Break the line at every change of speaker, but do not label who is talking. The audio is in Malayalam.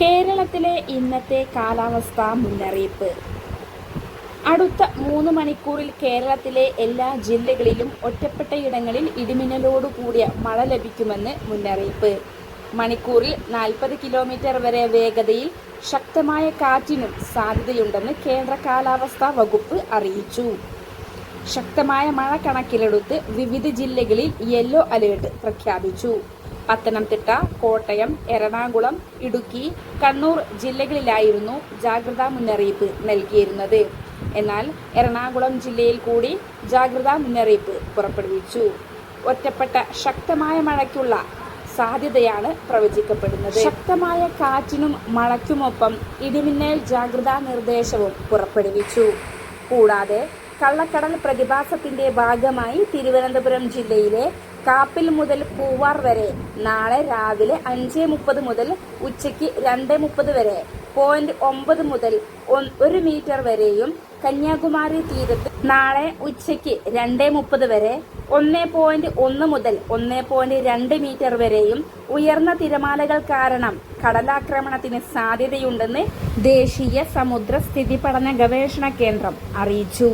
കേരളത്തിലെ ഇന്നത്തെ കാലാവസ്ഥ മുന്നറിയിപ്പ് അടുത്ത മൂന്ന് മണിക്കൂറിൽ കേരളത്തിലെ എല്ലാ ജില്ലകളിലും ഒറ്റപ്പെട്ടയിടങ്ങളിൽ ഇടിമിന്നലോടുകൂടിയ മഴ ലഭിക്കുമെന്ന് മുന്നറിയിപ്പ് മണിക്കൂറിൽ നാൽപ്പത് കിലോമീറ്റർ വരെ വേഗതയിൽ ശക്തമായ കാറ്റിനും സാധ്യതയുണ്ടെന്ന് കേന്ദ്ര കാലാവസ്ഥാ വകുപ്പ് അറിയിച്ചു ശക്തമായ മഴ കണക്കിലെടുത്ത് വിവിധ ജില്ലകളിൽ യെല്ലോ അലേർട്ട് പ്രഖ്യാപിച്ചു പത്തനംതിട്ട കോട്ടയം എറണാകുളം ഇടുക്കി കണ്ണൂർ ജില്ലകളിലായിരുന്നു ജാഗ്രതാ മുന്നറിയിപ്പ് നൽകിയിരുന്നത് എന്നാൽ എറണാകുളം ജില്ലയിൽ കൂടി ജാഗ്രതാ മുന്നറിയിപ്പ് പുറപ്പെടുവിച്ചു ഒറ്റപ്പെട്ട ശക്തമായ മഴയ്ക്കുള്ള സാധ്യതയാണ് പ്രവചിക്കപ്പെടുന്നത് ശക്തമായ കാറ്റിനും മഴയ്ക്കുമൊപ്പം ഇടിമിന്നൽ ജാഗ്രതാ നിർദ്ദേശവും പുറപ്പെടുവിച്ചു കൂടാതെ കള്ളക്കടൽ പ്രതിഭാസത്തിന്റെ ഭാഗമായി തിരുവനന്തപുരം ജില്ലയിലെ കാപ്പിൽ മുതൽ പൂവാർ വരെ നാളെ രാവിലെ അഞ്ച് മുപ്പത് മുതൽ ഉച്ചയ്ക്ക് രണ്ട് മുപ്പത് വരെ പോയിന്റ് ഒമ്പത് മുതൽ ഒരു മീറ്റർ വരെയും കന്യാകുമാരി തീരത്ത് നാളെ ഉച്ചയ്ക്ക് രണ്ട് മുപ്പത് വരെ ഒന്ന് പോയിന്റ് ഒന്ന് മുതൽ ഒന്ന് പോയിന്റ് രണ്ട് മീറ്റർ വരെയും ഉയർന്ന തിരമാലകൾ കാരണം കടലാക്രമണത്തിന് സാധ്യതയുണ്ടെന്ന് ദേശീയ സമുദ്ര സ്ഥിതി പഠന ഗവേഷണ കേന്ദ്രം അറിയിച്ചു